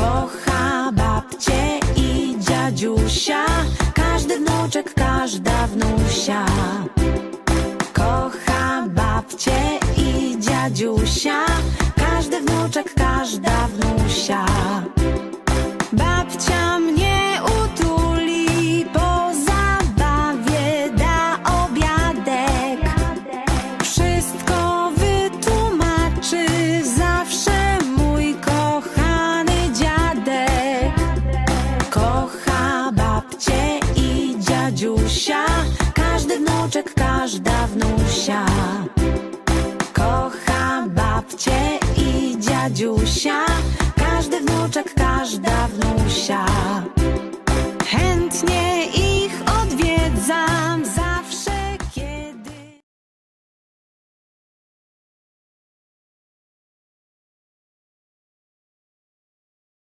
Kocha babcie i dziadziusia, każdy wnuczek, każda wnusia. Kocha babcie i dziadziusia, każdy wnuczek, każda wnusia. Kocha babcie i dziadziusia, każdy wnuczek, każda wnusia.